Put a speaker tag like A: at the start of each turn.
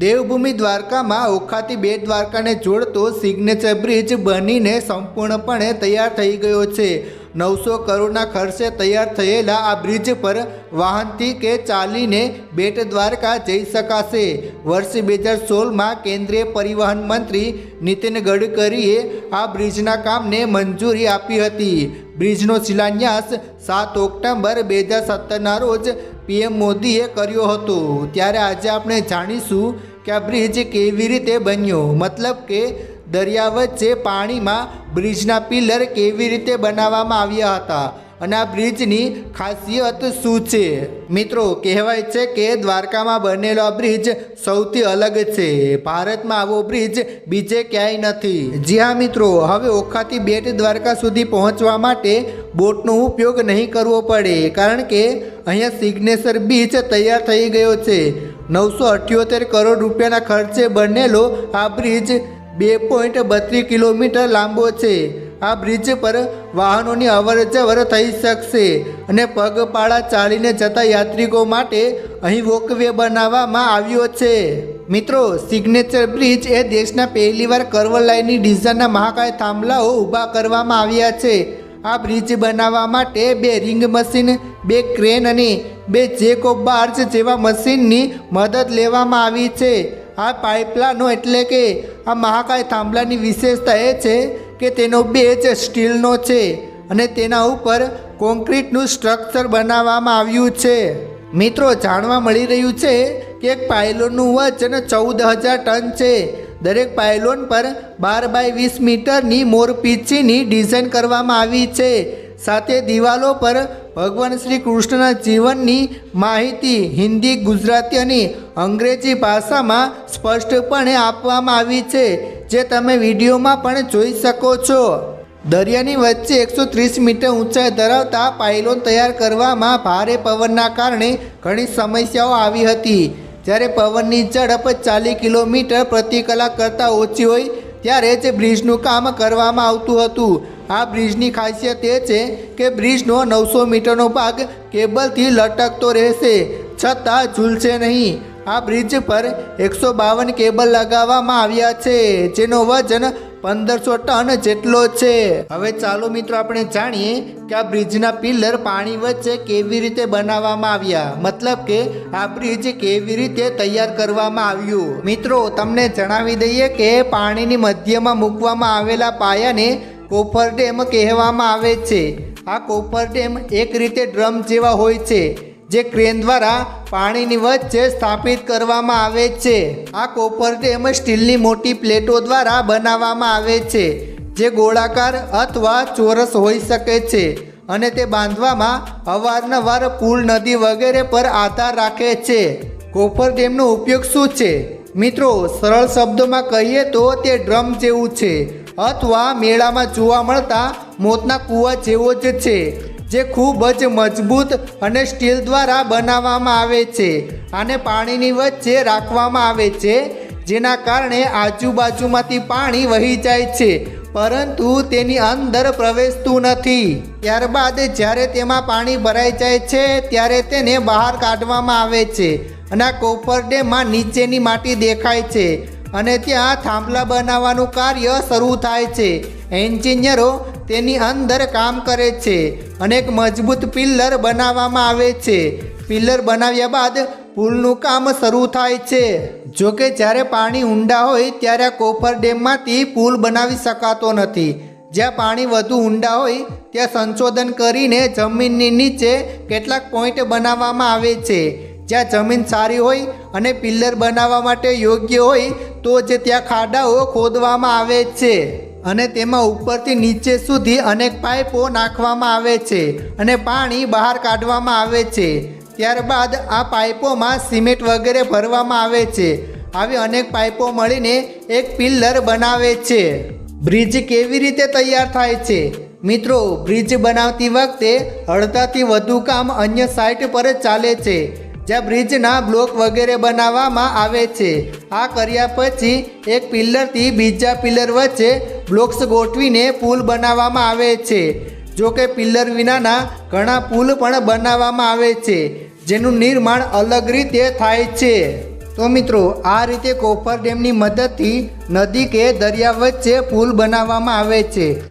A: દેવભૂમિ દ્વારકામાં ઓખાથી બેટ દ્વારકાને જોડતો signature bridge બનીને સંપૂર્ણપણે તૈયાર થઈ ગયો છે. નવસો કરોડના ખર્ચે તૈયાર થયેલા આ બ્રિજ પર વાહનથી કે ચાલીને બેટ દ્વારકા જઈ શકાશે. વર્ષ બે હજાર સોળમાં કેન્દ્રીય પરિવહન મંત્રી નીતિન ગડકરીએ આ બ્રિજના કામને મંજૂરી આપી હતી. બ્રિજનો શિલાન્યાસ સાત ઓક્ટોબર બે હજાર સત્તરના રોજ પીએમ મોદીએ કર્યો હતો. ત્યારે આજે આપણે જાણીશું કે આ બ્રિજ કેવી રીતે બન્યો? મતલબ કે દરિયા વચ્ચે પાણીમાં બ્રિજના પિલર કેવી રીતે બનાવવામાં આવ્યા હતા? અને આ બ્રિજની ખાસિયત શું છે? મિત્રો, કહેવાય છે કે દ્વારકામાં બનેલો આ બ્રિજ સૌથી અલગ છે. ભારતમાં આવો બ્રિજ બીજે ક્યાંય નથી. જી હા, મિત્રો, હવે ઓખાથી બેટ દ્વારકા સુધી પહોંચવા માટે બોટનો ઉપયોગ નહીં કરવો પડે, કારણ કે અહીંયા સિગ્નેચર બીચ તૈયાર થઈ ગયો છે. નવસો અઠ્યોતેર કરોડ રૂપિયાના ખર્ચે બનેલો આ બ્રિજ બે પોઈન્ટ બત્રીસ કિલોમીટર લાંબો છે. આ બ્રિજ પર વાહનોની અવર જવર થઈ શકશે અને પગપાળા ચાલીને જતા યાત્રિકો માટે અહીં વોકવે બનાવવામાં આવ્યો છે. મિત્રો, સિગ્નેચર બ્રિજ એ દેશના પહેલીવાર કર્વ લાઇનની ડિઝાઇનના મહાકાય થાંભલાઓ ઊભા કરવામાં આવ્યા છે. આ બ્રિજ બનાવવા માટે બે રિંગ મશીન બે ક્રેન અને બે જેકો બાર્જ જેવા મશીનની મદદ લેવામાં આવી છે. આ પાઇપલાનો એટલે કે આ મહાકાય થાંભલાની વિશેષતા એ છે કે તેનો બેઝ સ્ટીલનો છે અને તેના ઉપર કોન્ક્રીટનું સ્ટ્રક્ચર બનાવવામાં આવ્યું છે. મિત્રો, જાણવા મળી રહ્યું છે કે એક પાયલોનનું વજન ચૌદ હજાર ટન છે. દરેક પાયલોન પર બાર બાય વીસ મીટરની મોરપીંછીની ડિઝાઇન કરવામાં આવી છે. સાથે દિવાલો પર ભગવાન શ્રી કૃષ્ણના જીવનની માહિતી હિન્દી, ગુજરાતી અને અંગ્રેજી ભાષામાં સ્પષ્ટપણે આપવામાં આવી છે, જે તમે વિડીયોમાં પણ જોઈ શકો છો. દરિયાની વચ્ચે એકસો ત્રીસ મીટર ઊંચાઈ ધરાવતા પાયલોન તૈયાર કરવામાં ભારે પવનના કારણે ઘણી સમસ્યાઓ આવી હતી. જ્યારે પવનની ઝડપ ચાલીસ કિલોમીટર પ્રતિ કલાક કરતાં ઓછી હોય ત્યારે જ બ્રિજનું કામ કરવામાં આવતું હતું. આ બ્રિજની ખાસિયત એ છે કે બ્રિજનો નવસો મીટરનો ભાગ કેબલથી લટકતો રહેશે, છતાં ઝૂલશે નહીં. આ બ્રિજ પર એકસો બાવન કેબલ લગાવવામાં આવ્યા છે, જેનો વજન પંદરસો ટન જેટલો છે. હવે ચાલો મિત્રો આપણે જાણીએ કે આ બ્રિજના પિલ્લર પાણી વચ્ચે કેવી રીતે બનાવવામાં આવ્યા. મતલબ કે આ બ્રિજ કેવી રીતે તૈયાર કરવામાં આવ્યું. મિત્રો, તમને જણાવી દઈએ કે પાણીની મધ્યમાં મૂકવામાં આવેલા પાયાને કોફર ડેમ કહેવામાં આવે છે. આ કોફર ડેમ એક રીતે ડ્રમ જેવા હોય છે. જે ક્રેન દ્વારા પાણીની વચ્ચે સ્થાપિત કરવામાં આવે છે. આ કોપર ડેમ સ્ટીલની મોટી પ્લેટો દ્વારા બનાવવામાં આવે છે, જે ગોળાકાર અથવા ચોરસ હોઈ શકે છે અને તે બાંધવામાં અવારનવાર પુલ, નદી વગેરે પર આધાર રાખે છે. કોપર ડેમનો ઉપયોગ શું છે? મિત્રો, સરળ શબ્દોમાં કહીએ તો તે ડ્રમ જેવું છે, અથવા મેળામાં જોવા મળતા મોતના કૂવા જેવો જ છે. જે ખૂબ જ મજબૂત અને સ્ટીલ દ્વારા બનાવવામાં આવે છે આને પાણીની વચ્ચે રાખવામાં આવે છે, જેના કારણે આજુબાજુમાંથી પાણી વહી જાય છે, પરંતુ તેની અંદર પ્રવેશતું નથી. ત્યારબાદ જ્યારે તેમાં પાણી ભરાઈ જાય છે, ત્યારે તેને બહાર કાઢવામાં આવે છે અને આ કોપર નીચેની માટી દેખાય છે અને ત્યાં થાંભલા બનાવવાનું કાર્ય શરૂ થાય છે. એન્જિનિયરો તેની અંદર કામ કરે છે. અને એક મજબૂત પિલ્લર બનાવવામાં આવે છે. પિલ્લર બનાવ્યા બાદ પુલનું કામ શરૂ થાય છે. જોકે જ્યારે પાણી ઊંડા હોય ત્યારે આ કોપર ડેમમાંથી પુલ બનાવી શકાતો નથી. જ્યાં પાણી વધુ ઊંડા હોય ત્યાં સંશોધન કરીને જમીનની નીચે કેટલાક પોઈન્ટ બનાવવામાં આવે છે. જ્યાં જમીન સારી હોય અને પિલ્લર બનાવવા માટે યોગ્ય હોય તો જ ત્યાં ખાડાઓ ખોદવામાં આવે છે. અને તેમાં ઉપરથી નીચે સુધી અનેક પાઇપો નાખવામાં આવે છે અને પાણી બહાર કાઢવામાં આવે છે. ત્યારબાદ આ પાઇપોમાં સિમેન્ટ વગેરે ભરવામાં આવે છે. આવી અનેક પાઇપો મળીને એક પિલ્લર બનાવે છે. બ્રિજ કેવી રીતે તૈયાર થાય છે? મિત્રો, બ્રિજ બનાવતી વખતે અડધાથી વધુ કામ અન્ય સાઇટ પર જ ચાલે છે. જ્યાં બ્રિજના બ્લોક વગેરે બનાવવામાં આવે છે. આ કર્યા પછી એક પિલ્લરથી બીજા પિલ્લર વચ્ચે બ્લોક્સ ગોઠવીને પુલ બનાવવામાં આવે છે. જો કે પિલ્લર વિનાના ઘણા પુલ પણ બનાવવામાં આવે છે, જેનું નિર્માણ અલગ રીતે થાય છે. તો મિત્રો, આ રીતે કોપર ડેમની મદદથી નદી કે દરિયા વચ્ચે પુલ બનાવવામાં આવે છે.